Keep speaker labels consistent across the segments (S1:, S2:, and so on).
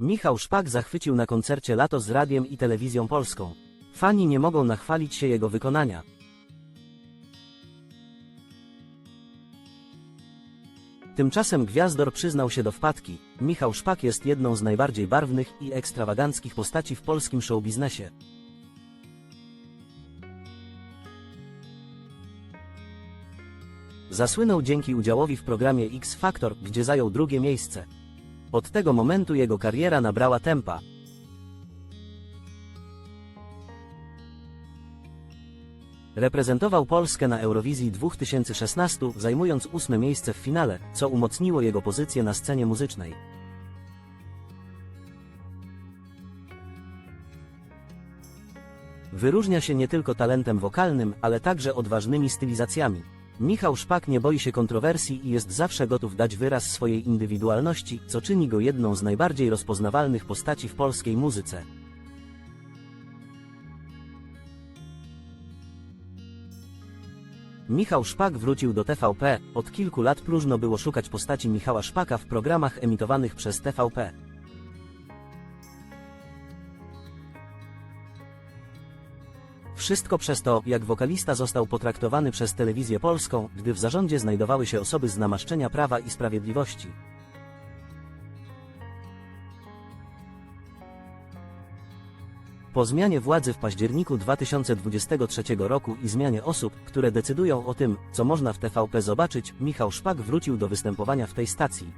S1: Michał Szpak zachwycił na koncercie Lato z radiem i telewizją polską. Fani nie mogą nachwalić się jego wykonania. Tymczasem Gwiazdor przyznał się do wpadki. Michał Szpak jest jedną z najbardziej barwnych i ekstrawaganckich postaci w polskim showbiznesie. Zasłynął dzięki udziałowi w programie X Factor, gdzie zajął drugie miejsce. Od tego momentu jego kariera nabrała tempa. Reprezentował Polskę na Eurowizji 2016, zajmując ósme miejsce w finale, co umocniło jego pozycję na scenie muzycznej. Wyróżnia się nie tylko talentem wokalnym, ale także odważnymi stylizacjami. Michał Szpak nie boi się kontrowersji i jest zawsze gotów dać wyraz swojej indywidualności, co czyni go jedną z najbardziej rozpoznawalnych postaci w polskiej muzyce. Michał Szpak wrócił do TVP, od kilku lat próżno było szukać postaci Michała Szpaka w programach emitowanych przez TVP. Wszystko przez to, jak wokalista został potraktowany przez telewizję polską, gdy w zarządzie znajdowały się osoby z namaszczenia prawa i sprawiedliwości. Po zmianie władzy w październiku 2023 roku i zmianie osób, które decydują o tym, co można w TVP zobaczyć, Michał Szpak wrócił do występowania w tej stacji.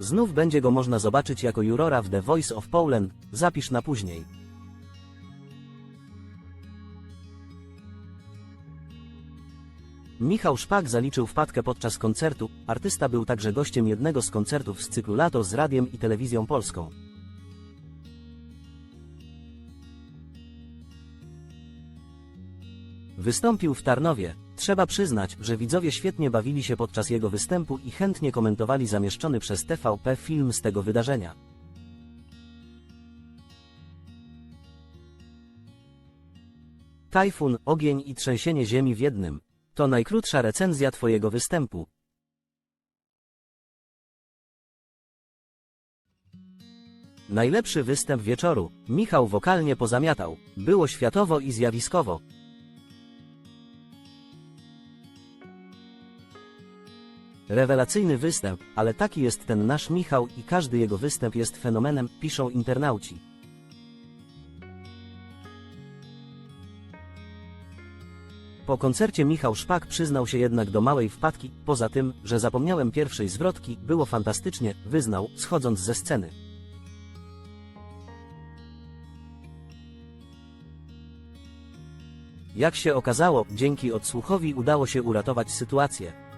S1: Znów będzie go można zobaczyć jako jurora w The Voice of Poland, zapisz na później. Michał Szpak zaliczył wpadkę podczas koncertu, artysta był także gościem jednego z koncertów z cyklu Lato z radiem i telewizją polską. Wystąpił w Tarnowie. Trzeba przyznać, że widzowie świetnie bawili się podczas jego występu i chętnie komentowali zamieszczony przez TVP film z tego wydarzenia. Tajfun, ogień i trzęsienie ziemi w jednym. To najkrótsza recenzja Twojego występu. Najlepszy występ wieczoru. Michał wokalnie pozamiatał. Było światowo i zjawiskowo. Rewelacyjny występ, ale taki jest ten nasz Michał i każdy jego występ jest fenomenem, piszą internauci. Po koncercie Michał Szpak przyznał się jednak do małej wpadki, poza tym, że zapomniałem pierwszej zwrotki, było fantastycznie, wyznał, schodząc ze sceny. Jak się okazało, dzięki odsłuchowi udało się uratować sytuację.